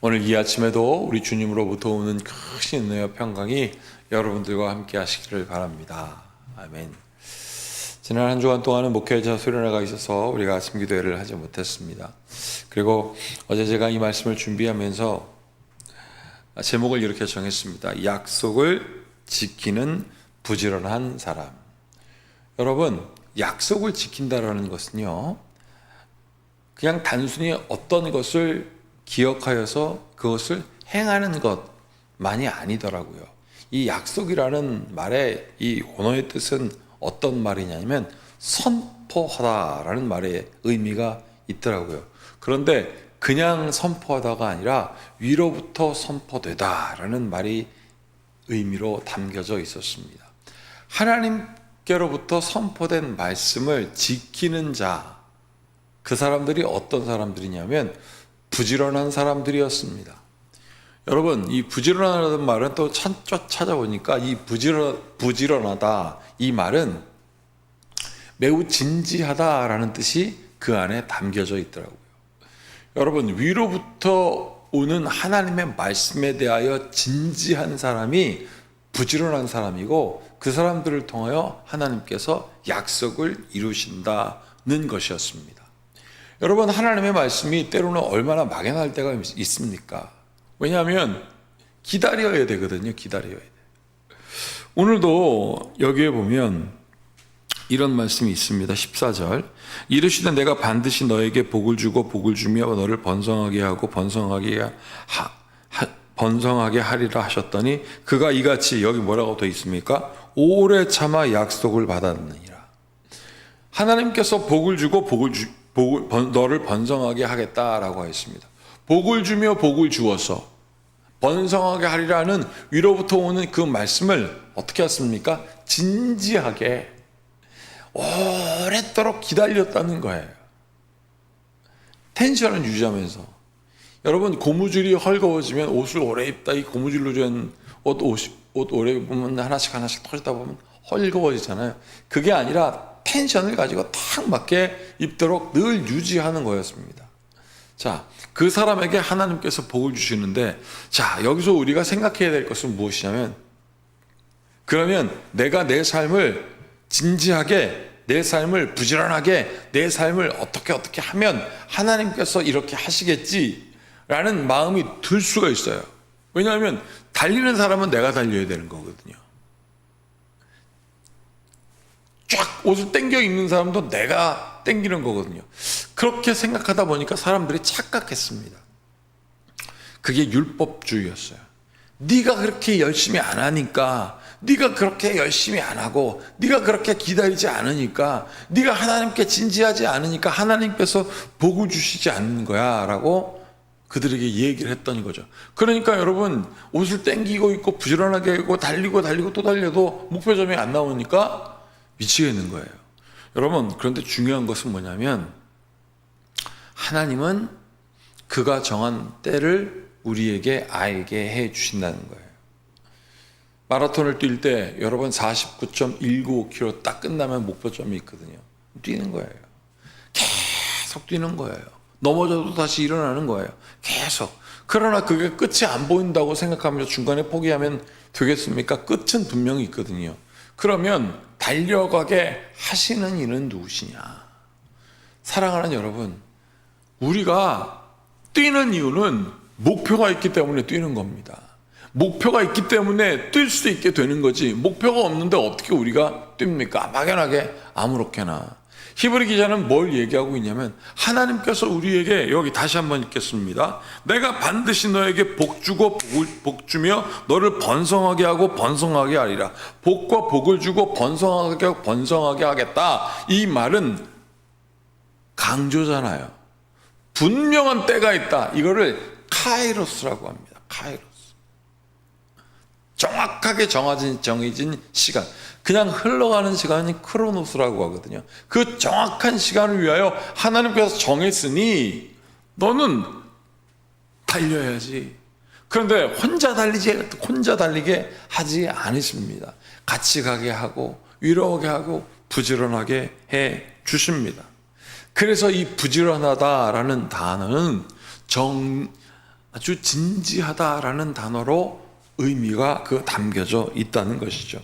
오늘 이 아침에도 우리 주님으로부터 오는 크신 은혜와 평강이 여러분들과 함께 하시기를 바랍니다. 아멘. 지난 한 주간 동안은 목회자 수련회가 있어서 우리가 아침 기도회를 하지 못했습니다. 그리고 어제 제가 이 말씀을 준비하면서 제목을 이렇게 정했습니다. 약속을 지키는 부지런한 사람. 여러분, 약속을 지킨다라는 것은요, 그냥 단순히 어떤 것을 기억하여서 그것을 행하는 것만이 아니더라고요. 이 약속이라는 말의 이 원어의 뜻은 어떤 말이냐면 선포하다라는 말의 의미가 있더라고요. 그런데 그냥 선포하다가 아니라 위로부터 선포되다라는 말이 의미로 담겨져 있었습니다. 하나님께로부터 선포된 말씀을 지키는 자, 그 사람들이 어떤 사람들이냐면 부지런한 사람들이었습니다. 여러분, 이 부지런하다는 말은 또 찾아보니까 이 부지런, 부지런하다, 이 말은 매우 진지하다라는 뜻이 그 안에 담겨져 있더라고요. 여러분, 위로부터 오는 하나님의 말씀에 대하여 진지한 사람이 부지런한 사람이고 그 사람들을 통하여 하나님께서 약속을 이루신다는 것이었습니다. 여러분, 하나님의 말씀이 때로는 얼마나 막연할 때가 있습니까? 왜냐하면 기다려야 되거든요. 기다려야 돼. 오늘도 여기에 보면 이런 말씀이 있습니다. 14절. 이르시되 내가 반드시 너에게 복을 주고 복을 주며 너를 번성하게 하고 번성하게 하, 하, 번성하게 하리라 하셨더니 그가 이같이 여기 뭐라고 돼 있습니까? 오래 참아 약속을 받았느니라. 하나님께서 복을 주고 복을 주, 복을, 번, 너를 번성하게 하겠다라고 했습니다. 복을 주며 복을 주어서 번성하게 하리라는 위로부터 오는 그 말씀을 어떻게 했습니까? 진지하게 오랫도록 기다렸다는 거예요. 텐션을 유지하면서 여러분 고무줄이 헐거워지면 옷을 오래 입다 이 고무줄로 된 옷, 옷, 옷 오래 입으면 하나씩 하나씩 터지다 보면 헐거워지잖아요. 그게 아니라 텐션을 가지고 탁 맞게 입도록 늘 유지하는 거였습니다. 자, 그 사람에게 하나님께서 복을 주시는데, 자, 여기서 우리가 생각해야 될 것은 무엇이냐면, 그러면 내가 내 삶을 진지하게, 내 삶을 부지런하게, 내 삶을 어떻게 어떻게 하면 하나님께서 이렇게 하시겠지라는 마음이 들 수가 있어요. 왜냐하면 달리는 사람은 내가 달려야 되는 거거든요. 쫙 옷을 땡겨 입는 사람도 내가 땡기는 거거든요. 그렇게 생각하다 보니까 사람들이 착각했습니다. 그게 율법주의였어요. 네가 그렇게 열심히 안 하니까 네가 그렇게 열심히 안 하고 네가 그렇게 기다리지 않으니까 네가 하나님께 진지하지 않으니까 하나님께서 복을 주시지 않는 거야라고 그들에게 얘기를 했던 거죠. 그러니까 여러분 옷을 땡기고 있고 부지런하게 있고 달리고 달리고 또 달려도 목표점이 안 나오니까 미치겠는 거예요. 여러분, 그런데 중요한 것은 뭐냐면, 하나님은 그가 정한 때를 우리에게 알게 해 주신다는 거예요. 마라톤을 뛸 때 여러분 49.195km 딱 끝나면 목표점이 있거든요. 뛰는 거예요. 계속 뛰는 거예요. 넘어져도 다시 일어나는 거예요. 계속. 그러나 그게 끝이 안 보인다고 생각하면서 중간에 포기하면 되겠습니까? 끝은 분명히 있거든요. 그러면 달려가게 하시는 이는 누구시냐? 사랑하는 여러분, 우리가 뛰는 이유는 목표가 있기 때문에 뛰는 겁니다. 목표가 있기 때문에 뛸 수 있게 되는 거지. 목표가 없는데 어떻게 우리가 뜁니까? 막연하게 아무렇게나. 히브리 기자는 뭘 얘기하고 있냐면 하나님께서 우리에게 여기 다시 한번 읽겠습니다. 내가 반드시 너에게 복 주고 복 주며 너를 번성하게 하고 번성하게 하리라. 복과 복을 주고 번성하게 번성하게 하겠다. 이 말은 강조잖아요. 분명한 때가 있다. 이거를 카이로스라고 합니다. 카이로스. 정확하게 정해진 정해진 시간. 그냥 흘러가는 시간이 크로노스라고 하거든요. 그 정확한 시간을 위하여 하나님께서 정했으니 너는 달려야지. 그런데 혼자 달리지 혼자 달리게 하지 않으십니다. 같이 가게 하고 위로하게 하고 부지런하게 해 주십니다. 그래서 이 부지런하다라는 단어는 정 아주 진지하다라는 단어로 의미가 그 담겨져 있다는 것이죠.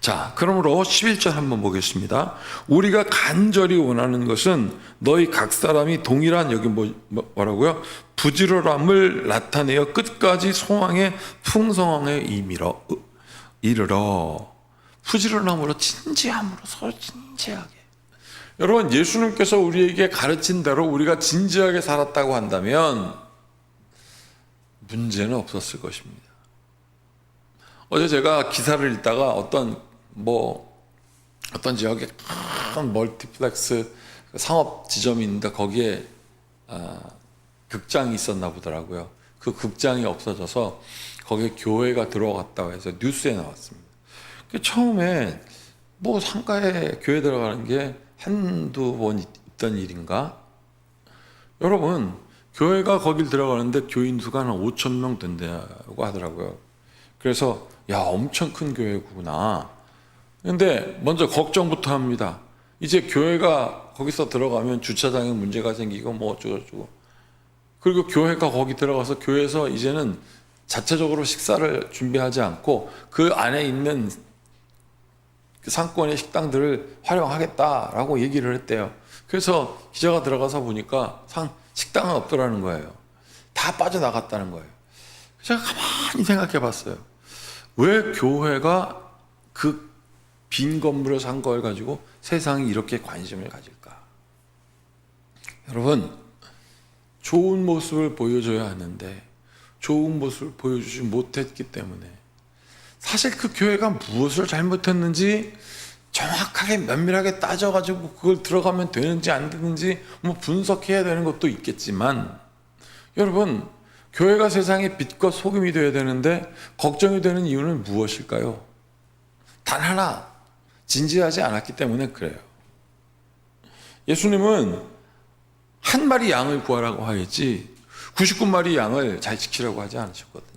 자, 그러므로 11절 한번 보겠습니다. 우리가 간절히 원하는 것은 너희 각 사람이 동일한 여기 뭐, 뭐- 뭐라고요? 부지런함을 나타내어 끝까지 소망의 풍성함에 이르러 이르러 부지런함으로 진지함으로 서로 진지하게. 여러분 예수님께서 우리에게 가르친 대로 우리가 진지하게 살았다고 한다면 문제는 없었을 것입니다. 어제 제가 기사를 읽다가 어떤 뭐 어떤 지역에 큰 멀티플렉스 상업 지점이 있는데 거기에 아, 극장이 있었나 보더라고요. 그 극장이 없어져서 거기에 교회가 들어갔다고 해서 뉴스에 나왔습니다. 그 처음에 뭐 상가에 교회 들어가는 게 한두 번 있- 있던 일인가? 여러분, 교회가 거길 들어가는데 교인 수가 한 5천 명 된다고 하더라고요. 그래서 야, 엄청 큰 교회구나. 근데 먼저 걱정부터 합니다. 이제 교회가 거기서 들어가면 주차장에 문제가 생기고 뭐 어쩌고저쩌고. 그리고 교회가 거기 들어가서 교회에서 이제는 자체적으로 식사를 준비하지 않고 그 안에 있는 그 상권의 식당들을 활용하겠다라고 얘기를 했대요. 그래서 기자가 들어가서 보니까 상, 식당은 없더라는 거예요. 다 빠져나갔다는 거예요. 제가 가만히 생각해 봤어요. 왜 교회가 그 빈 건물을 산 걸 가지고 세상이 이렇게 관심을 가질까? 여러분, 좋은 모습을 보여줘야 하는데 좋은 모습을 보여주지 못했기 때문에 사실 그 교회가 무엇을 잘못했는지 정확하게 면밀하게 따져가지고 그걸 들어가면 되는지 안 되는지 뭐 분석해야 되는 것도 있겠지만 여러분 교회가 세상의 빛과 소금이 되어야 되는데 걱정이 되는 이유는 무엇일까요? 단 하나 진지하지 않았기 때문에 그래요. 예수님은 한 마리 양을 구하라고 하였지 99마리 양을 잘 지키라고 하지 않으셨거든요.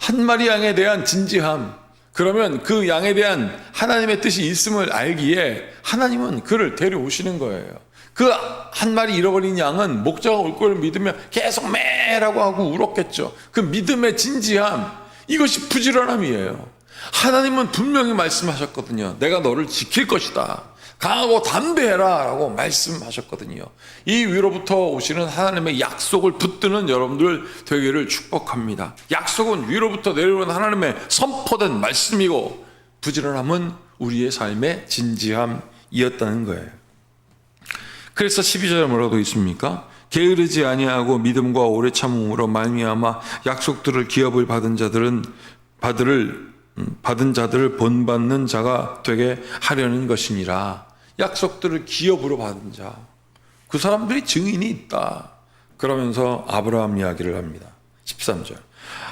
한 마리 양에 대한 진지함, 그러면 그 양에 대한 하나님의 뜻이 있음을 알기에 하나님은 그를 데려오시는 거예요. 그 한 마리 잃어버린 양은 목자가 올 걸 믿으면 계속 매라고 하고 울었겠죠. 그 믿음의 진지함, 이것이 부지런함이에요. 하나님은 분명히 말씀하셨거든요. 내가 너를 지킬 것이다. 강하고 담대해라 라고 말씀하셨거든요. 이 위로부터 오시는 하나님의 약속을 붙드는 여러분들 되기를 축복합니다. 약속은 위로부터 내려오는 하나님의 선포된 말씀이고 부지런함은 우리의 삶의 진지함이었다는 거예요. 그래서 12절에 뭐라고 있습니까? 게으르지 아니하고 믿음과 오래 참음으로 말미암아 약속들을 기업을 받은 자들은 받을 음, 받은 자들을 본받는 자가 되게 하려는 것이니라. 약속들을 기업으로 받은 자. 그 사람들이 증인이 있다. 그러면서 아브라함 이야기를 합니다. 13절.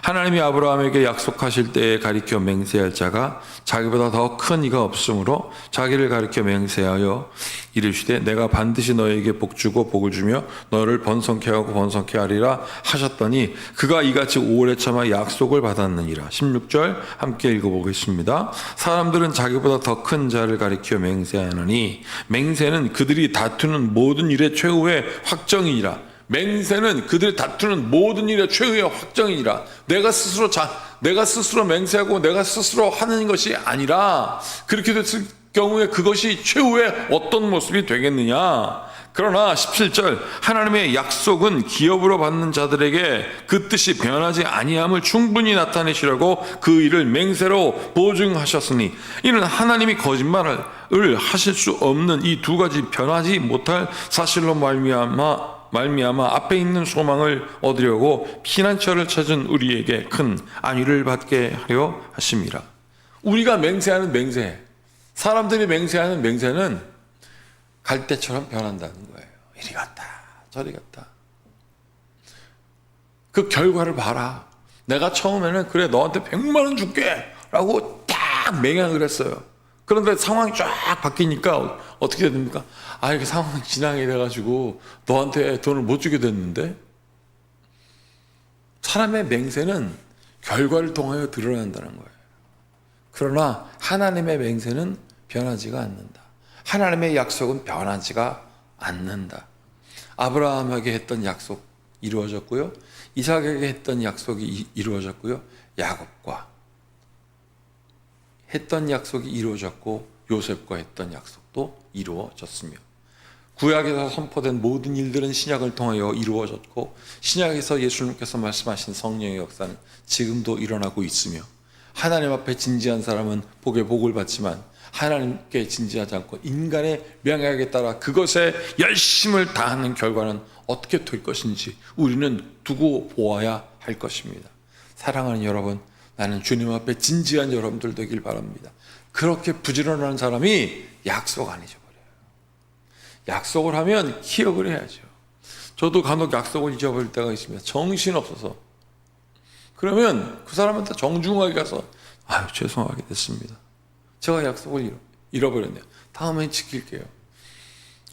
하나님이 아브라함에게 약속하실 때에 가리켜 맹세할 자가 자기보다 더 큰 이가 없으므로 자기를 가리켜 맹세하여 이르시되 내가 반드시 너에게 복 주고 복을 주며 너를 번성케 하고 번성케 하리라 하셨더니 그가 이같이 오래 참아 약속을 받았느니라. 16절 함께 읽어보겠습니다. 사람들은 자기보다 더 큰 자를 가리켜 맹세하느니 맹세는 그들이 다투는 모든 일의 최후의 확정이니라 맹세는 그들이 다투는 모든 일의 최후의 확정이니라. 내가 스스로 자, 내가 스스로 맹세하고 내가 스스로 하는 것이 아니라 그렇게 됐을 경우에 그것이 최후의 어떤 모습이 되겠느냐. 그러나 17절 하나님의 약속은 기업으로 받는 자들에게 그 뜻이 변하지 아니함을 충분히 나타내시려고 그 일을 맹세로 보증하셨으니 이는 하나님이 거짓말을 하실 수 없는 이 두 가지 변하지 못할 사실로 말미암아 말미암아 앞에 있는 소망을 얻으려고 피난처를 찾은 우리에게 큰 안위를 받게 하려 하심이라. 우리가 맹세하는 맹세, 사람들이 맹세하는 맹세는 갈대처럼 변한다는 거예요. 이리 갔다, 저리 갔다. 그 결과를 봐라. 내가 처음에는 그래 너한테 100만 원 줄게 라고 딱 맹약을 했어요. 그런데 상황이 쫙 바뀌니까 어떻게 됩니까? 아 이게 상황이 진행이 돼가지고 너한테 돈을 못 주게 됐는데 사람의 맹세는 결과를 통하여 드러난다는 거예요. 그러나 하나님의 맹세는 변하지가 않는다. 하나님의 약속은 변하지가 않는다. 아브라함에게 했던 약속 이루어졌고요. 이삭에게 했던 약속이 이- 이루어졌고요. 야곱과 했던 약속이 이루어졌고 요셉과 했던 약속도 이루어졌으며 구약에서 선포된 모든 일들은 신약을 통하여 이루어졌고 신약에서 예수님께서 말씀하신 성령의 역사는 지금도 일어나고 있으며 하나님 앞에 진지한 사람은 복에 복을 받지만 하나님께 진지하지 않고 인간의 명약에 따라 그것에 열심을 다하는 결과는 어떻게 될 것인지 우리는 두고 보아야 할 것입니다. 사랑하는 여러분, 나는 주님 앞에 진지한 여러분들 되길 바랍니다. 그렇게 부지런한 사람이 약속 안 잊어버려요. 약속을 하면 기억을 해야죠. 저도 간혹 약속을 잊어버릴 때가 있습니다. 정신 없어서. 그러면 그 사람한테 정중하게 가서 아유 죄송하게 됐습니다. 제가 약속을 잃어, 잃어버렸네요. 다음엔 지킬게요.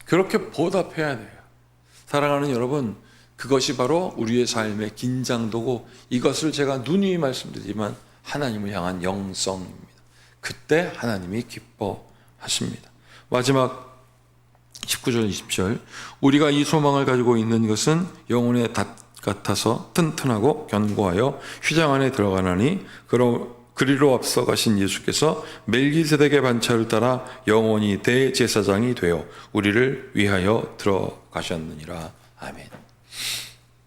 그렇게 보답해야 돼요. 사랑하는 여러분, 그것이 바로 우리의 삶의 긴장도고 이것을 제가 누누이 말씀드리지만 하나님을 향한 영성입니다. 그때 하나님이 기뻐하십니다. 마지막 19절 20절 우리가 이 소망을 가지고 있는 것은 영혼의 닷 같아서 튼튼하고 견고하여 휘장 안에 들어가나니 그리로 앞서 가신 예수께서 멜기세덱의 반차를 따라 영원히 대제사장이 되어 우리를 위하여 들어가셨느니라 아멘.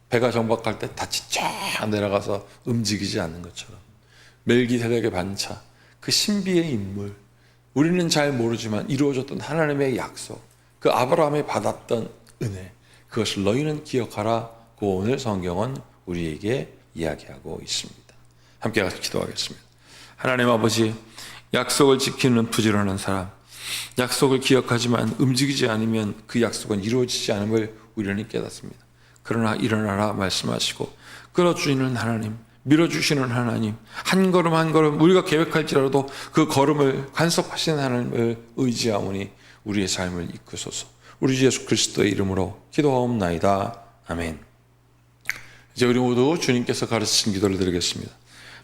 배가 정박할 때 닻이 쫙 내려가서 움직이지 않는 것처럼 멜기세덱의 반차 그 신비의 인물 우리는 잘 모르지만 이루어졌던 하나님의 약속 그 아브라함이 받았던 은혜 그것을 너희는 기억하라고 오늘 성경은 우리에게 이야기하고 있습니다. 함께 가서 기도하겠습니다. 하나님 아버지 약속을 지키는 부지런한 사람 약속을 기억하지만 움직이지 않으면 그 약속은 이루어지지 않음을 우리는 깨닫습니다. 그러나 일어나라 말씀하시고 끌어주시는 하나님 밀어주시는 하나님 한 걸음 한 걸음 우리가 계획할지라도 그 걸음을 간섭하시는 하나님을 의지하오니 우리의 삶을 이끄소서. 우리 주 예수 그리스도의 이름으로 기도하옵나이다. 아멘. 이제 우리 모두 주님께서 가르치신 기도를 드리겠습니다.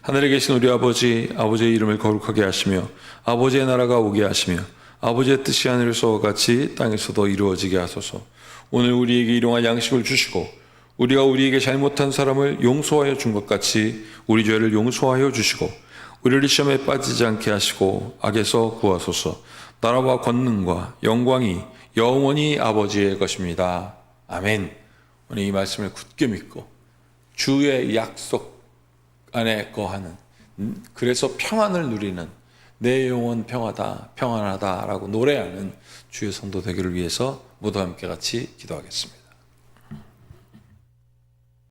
하늘에 계신 우리 아버지 아버지의 이름을 거룩하게 하시며 아버지의 나라가 오게 하시며 아버지의 뜻이 하늘에서 같이 땅에서도 이루어지게 하소서 오늘 우리에게 일용할 양식을 주시고 우리가 우리에게 잘못한 사람을 용서하여 준 것 같이 우리 죄를 용서하여 주시고 우리를 시험에 빠지지 않게 하시고 악에서 구하소서 나라와 권능과 영광이 영원히 아버지의 것입니다. 아멘. 오늘 이 말씀을 굳게 믿고 주의 약속 안에 거하는 음, 그래서 평안을 누리는 내 영혼 평하다 평안하다라고 노래하는 주의 성도 되기를 위해서 모두 함께 같이 기도하겠습니다.